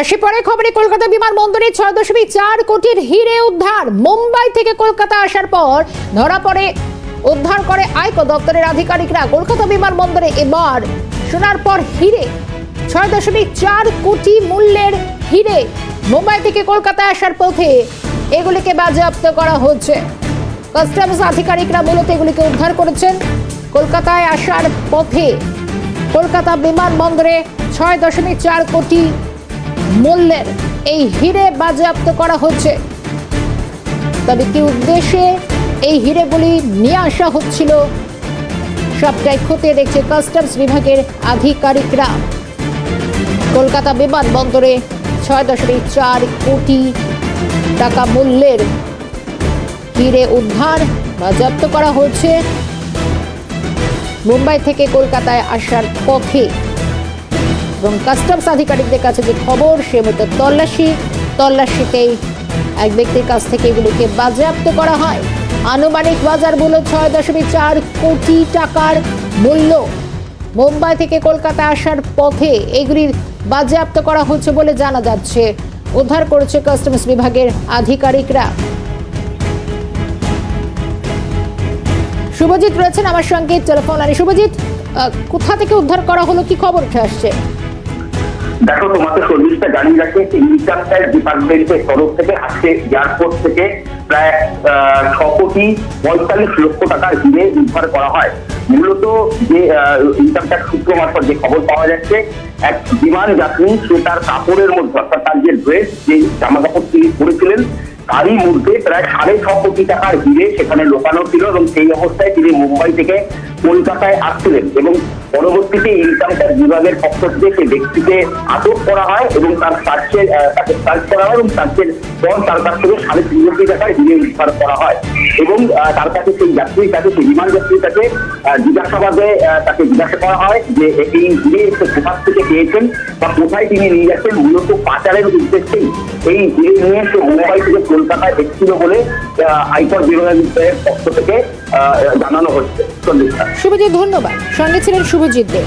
আসি পরে খবরে, কলকাতা বিমানবন্দরে ছয় দশমিক চার কোটির হিরে উদ্ধার। মুম্বাই থেকে কলকাতা আসার পর ধরা পড়ে, উদ্ধার করে আয়কর দপ্তরের আধিকারিকরা। কলকাতা বিমানবন্দরে এবার শোনার পর হিরে। ছয় দশমিক চার কোটি মূল্যের হিরে। মুম্বাই থেকে কলকাতা আসার পথে এগুলিকে বাজেয়াপ্ত করা হচ্ছে। কাস্টমস আধিকারিকরা মূলত এগুলিকে উদ্ধার করেছেন। কলকাতায় আসার পথে কলকাতা বিমানবন্দরে ছয় দশমিক চার কোটি মূল্যের এই হিরে বাজেয়াপ্ত করা হচ্ছে। তবে কি উদ্দেশ্যে এই হিরেগুলি নিয়ে আসা হচ্ছিল? সবটাই খতিয়ে দেখছে কাস্টমস বিভাগের আধিকারিকরা। কলকাতা বিমানবন্দরে ছয় দশমিক চার কোটি টাকা মূল্যের হিরে উদ্ধার বাজেয়াপ্ত করা হচ্ছে। মুম্বাই থেকে কলকাতায় আসার পথে এবং কাস্টমস আধিকারিকদের কাছে যে খবর, সে মতো তল্লাশি। তল্লাশিতেই এক ব্যক্তির কাছ থেকে এগুলিকে বাজেয়াপ্ত করা হয়। আনুমানিক বাজার মূল্য ছয় দশমিক চার কোটি টাকার মূল্য। মুম্বাই থেকে কলকাতা আসার পথে এগুলির বাজেয়াপ্ত করা হচ্ছে বলে জানা যাচ্ছে। উদ্ধার করেছে কাস্টমস বিভাগের আধিকারিকরা। শুভজিৎ রয়েছেন আমার সঙ্গে টেলিফোন লাইনে শুভজিৎ কোথা থেকে উদ্ধার করা হলো? কি খবর আসছে? দেখো, তোমাকে চল্লিশটা জানিয়ে রাখি যে ইনকামট্যাক্স ডিপার্টমেন্টের তরফ থেকে, আজকে এয়ারপোর্ট থেকে প্রায় ছ কোটি পঁয়তাল্লিশ লক্ষ টাকার দিনে উদ্ধার করা হয়। মূলত যে ইনকাম ট্যাক্স সূত্র মারফত যে খবর পাওয়া যাচ্ছে, এক বিমান যাত্রী, সে তার কাপড়ের মধ্যে, অর্থাৎ তার যে ড্রেস যে জামা কাপড় তিনি পরেছিলেন তারই মধ্যে প্রায় সাড়ে ছ কোটি টাকার হিরে সেখানে লোকানো ছিল এবং সেই অবস্থায় তিনি মুম্বাই থেকে কলকাতায় আসছিলেন এবং পরবর্তীতে ইনকাম ট্যাক্স বিভাগের পক্ষ থেকে সেই ব্যক্তিকে আটক করা হয় এবং তার সার্চের তাকে সার্চ করা হয় এবং সার্চের পর তার কাছ থেকে সাড়ে তিন কোটি টাকার হিরে উদ্ধার করা হয়। এবং তার কাছে সেই যাত্রীর কাছে, সেই বিমান যাত্রীর কাছে জিজ্ঞাসাবাদে তাকে জিজ্ঞাসা করা হয় যে এই হিরে সে কোথা থেকে পেয়েছেন বা কোথায় তিনি নিয়ে যাচ্ছেন, মূলত পাচারের উদ্দেশ্যেই এই হিরে নিয়ে সে মুম্বাই থেকে কলকাতায় এসেছিল বলে আয়কর বিভাগের পক্ষ থেকে জানানো হচ্ছে। শুভজিৎ, ধন্যবাদ। সঙ্গে ছিলেন শুভজিৎ দেব